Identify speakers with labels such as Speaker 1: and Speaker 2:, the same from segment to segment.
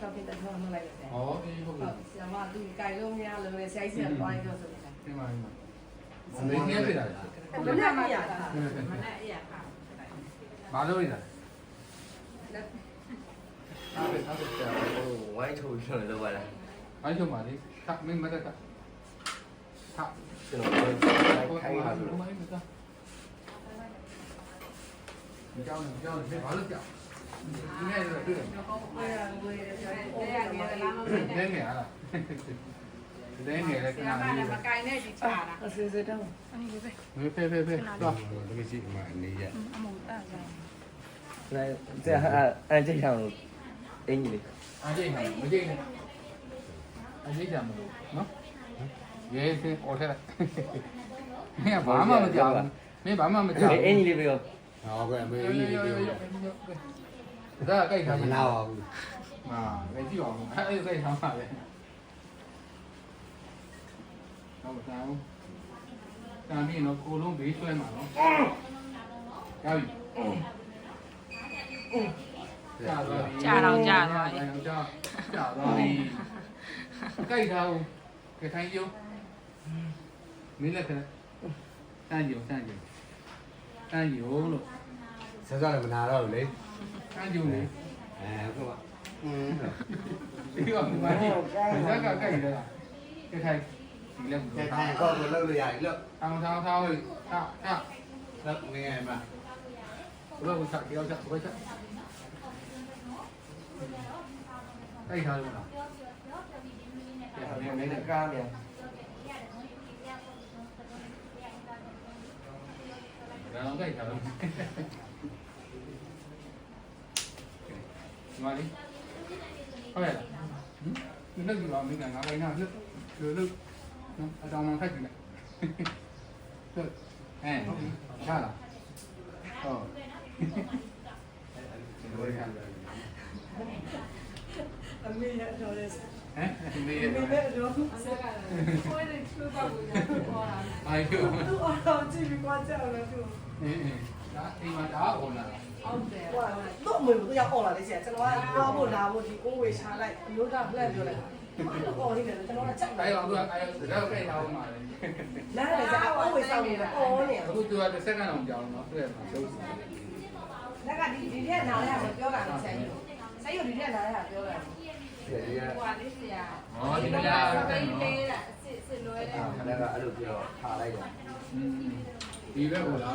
Speaker 1: 哦，
Speaker 2: 好的，好。嘛，
Speaker 1: 就
Speaker 2: 是
Speaker 1: 街中呀，路那些些乱，个是。对嘛，对嘛。没听对啦。没听对啦。
Speaker 2: 没听对啦。没听对啦。马
Speaker 1: 路对啦。哦，歪出
Speaker 3: 来了，歪来。歪
Speaker 2: 头嘛的，
Speaker 4: 他没没得他，他。这龙哥，开一下子。你叫
Speaker 2: 你叫你，马路叫。 မင်းမတက်ကခ
Speaker 4: ကျွန်တော်ခိုင်း
Speaker 2: ဟို
Speaker 4: ခိုင်း
Speaker 2: ဘာ
Speaker 4: ပါ
Speaker 2: လို့
Speaker 4: လို့
Speaker 2: မင်းမတက်ကြောင်းကြောင်းဘာလို့ကြောင်းဒီနေ့တော့တွေ့တယ်
Speaker 1: ဝေးရဝေးရဆရာကြီးအိုး
Speaker 3: တဲ့
Speaker 1: ရ
Speaker 3: ရ
Speaker 1: င
Speaker 3: င
Speaker 1: ယ်
Speaker 3: ယ်
Speaker 1: လာ
Speaker 3: လာ
Speaker 1: မ
Speaker 3: မ
Speaker 1: မ
Speaker 3: မ
Speaker 1: င်း
Speaker 2: ဒဲ
Speaker 1: နဲ့
Speaker 2: ငယ်လားဒဲငယ်လည်းခ
Speaker 3: ဆ
Speaker 2: ဏ
Speaker 3: ရာမ
Speaker 2: လေး
Speaker 3: လည်းမကိုင်းနဲ့ဒီပါတာ
Speaker 1: အစစ်စစ်တော့
Speaker 5: အနည်းလေးပဲ
Speaker 2: ဖေးဖေးဖေးဖေးတော့
Speaker 6: တမစီအမအနေရ
Speaker 5: အမုံအဲ့ဒါ
Speaker 4: နိုင်တဲ့အန်ချိတ်အောင်လို့အင်ကြီးလေး
Speaker 2: အားကျိတ်မှာမကျိတ်နဲ့အားကျိတ်ကြမလို့နော်ရဲစင်းအော်ထဲလိုက်မင်းဘာမှမကြောက်မင်းဘာမှမကြောက်
Speaker 4: အင်ကြီးလေးပဲရော
Speaker 6: ဟောပဲအမေကြီးလေးပြော
Speaker 2: ဒါကြိုက်ထား
Speaker 6: မနာပါဘူး
Speaker 2: ဟာပဲကြည့်အောင်အဲ့ဒါကြိုက်ထားပါလေဟုတ်ကဲ့တန်ပြီးတော့ကိုလုံးဘေးဆွဲမှာနော်ရပြီကြာသွားပြီကြာကြာသွားပြီကြိုက်ထားဦးကြထိုင်ယုံမင်းလည်းခဏတန်းယုံတန်းယုံတန်းယုံလို့
Speaker 6: ဆက်စားလည်းမနာတော့ဘူးလေ
Speaker 2: 한지훈이.
Speaker 6: 아, 그거 봐. 응.
Speaker 2: 이거 뭐지? 내가 가이다. cái thầy. Lớp cái thầy con của lớp dài lớp
Speaker 6: sao sao sao thì sao sao lớp nghe mà lớp của
Speaker 2: sạc kéo sạc với sạc đây thôi mà thầy
Speaker 6: mấy đứa cao kìa đó cái thầy?
Speaker 2: Ngoài đi. Có vẻ là. Ừ, nước nước gì đó mình là ngã bánh nào trước. Đưa nước. Ừ, ở trong mang
Speaker 4: khách gì này.
Speaker 2: Ừ. Ờ. Ờ. Được. Nè. Ra là. Ờ. Rồi hả? Mi hả? Mi hả? Ay, yo. Tú ahora sí me cuenta ahora tú. က်ကြည့်ပါမင်းကငါပိုင်းနာလှုပ်လှုပ်လှုပ်နော်အတောင်မှခိုက်ကြည့်လိုက်ဟုတ်အဲဟာလားဟုတ်ဘယ်ခံလဲ
Speaker 1: အမေရတော့လေ
Speaker 2: ဟမ်ဒီ
Speaker 1: အမေ
Speaker 2: နေ့
Speaker 1: နဲ့တော့
Speaker 3: ဆက်ကလည်းကိုယ်နဲ့ချူပါဘူးညာဟောတာ
Speaker 2: အာယု
Speaker 1: သူ့အောင်ကြည့်ပြီးကြကြောက်လို့သူ
Speaker 2: အင်းအင်းဒါအိမ်မှာဒါအော်လာ
Speaker 3: ဟုတ်တယ်
Speaker 1: ဟိုတော့အမေတို့ရောက်អော်လာလေဆရာကျွန်တော်ကပြောဖို့လာဖို့ဒီကိုဝေချလိုက်အမျိုးသားလှည့်ပြောလိုက်အော်ဒီတယ်ကျွန်တော်ကချက်
Speaker 2: အဲအောင်သူကအဲဒါကိုခိုက်ထားအောင်ပါလေ
Speaker 1: နားလေကြာအိုးဝေဆောင်နေတာအော်နေ
Speaker 2: အခုသူကတစ်စက္ကန့်အောင်ကြောင်းတော့တွေ့ရမှာလုံးစီ
Speaker 1: လက်ကဒီဒီထက်နားလဲပြောတာလေဆရာကြီးဆရာကြီးဒီထက်နားလဲပြောတာ
Speaker 4: ဒီက
Speaker 3: ဟိုကလေးဆရာ
Speaker 2: ဟောဒီနေ့အားတဲ့
Speaker 3: ပေး
Speaker 2: နော်
Speaker 3: ပေးတာစစ်စစ်လွဲတယ်
Speaker 4: ခဏကအဲ့လိုပြောထားလိုက်တယ်
Speaker 2: ဒီဘက်ကိုလာ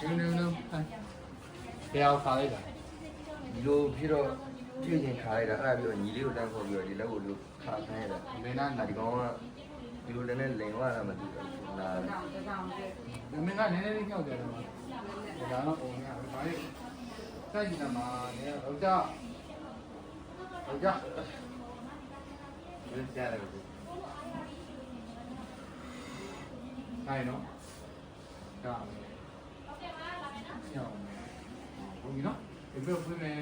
Speaker 2: ကျင်းနေလို့ဘယ်အောင်ခါလိုက်တာ
Speaker 4: ဒီလိုဖြစ်တော့ပြည့်ချင်းထားလိုက်တာအဲ့ဒါပြီးတော့ညီလေးကိုတန်းခေါ်ပြီးတော့ဒီလက်ကိုလို့ခါခိုင်းတာ
Speaker 2: ဘယ်နာ
Speaker 4: အဲ့ဒီကောင်ကဒီလိုလည်းလိန်သွားတာမသိဘူးနား
Speaker 3: တောင်းတောင်းတဲ့
Speaker 2: မင်းကနည်းနည်းလေးကြောက်တယ်တော့ဒါတော့ပုံရဘာလဲစိုက်ကြည့်တာမှာလည်းတော့ကြောက်တော့ကြောက်
Speaker 4: ဘယ်ကြားလဲ
Speaker 2: နိုင်နော် ကြောက်ကြောက်ဘုံကြီးနော်ဒီဘက်ဖွင့်မယ်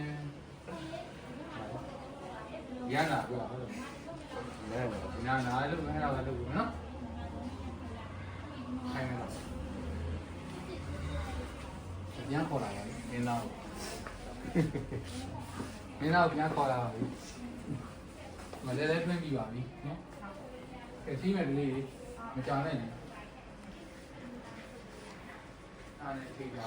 Speaker 2: ရန်လာပြောဟုတ်တယ်
Speaker 4: နဲနော်
Speaker 2: နာနာလို့မရတာလို့နော်ခိုင်းနေတော့ပြန်ခေါ်လာတယ်မင်းသားမင်းသားပြန်ခေါ်လာပါပြီမလဲလဲထွင်းပြီးပါပြီနော်ကဲစီးမဲ့ကလေးမကြောင်နဲ့နေအားနဲ့ထိကြပါ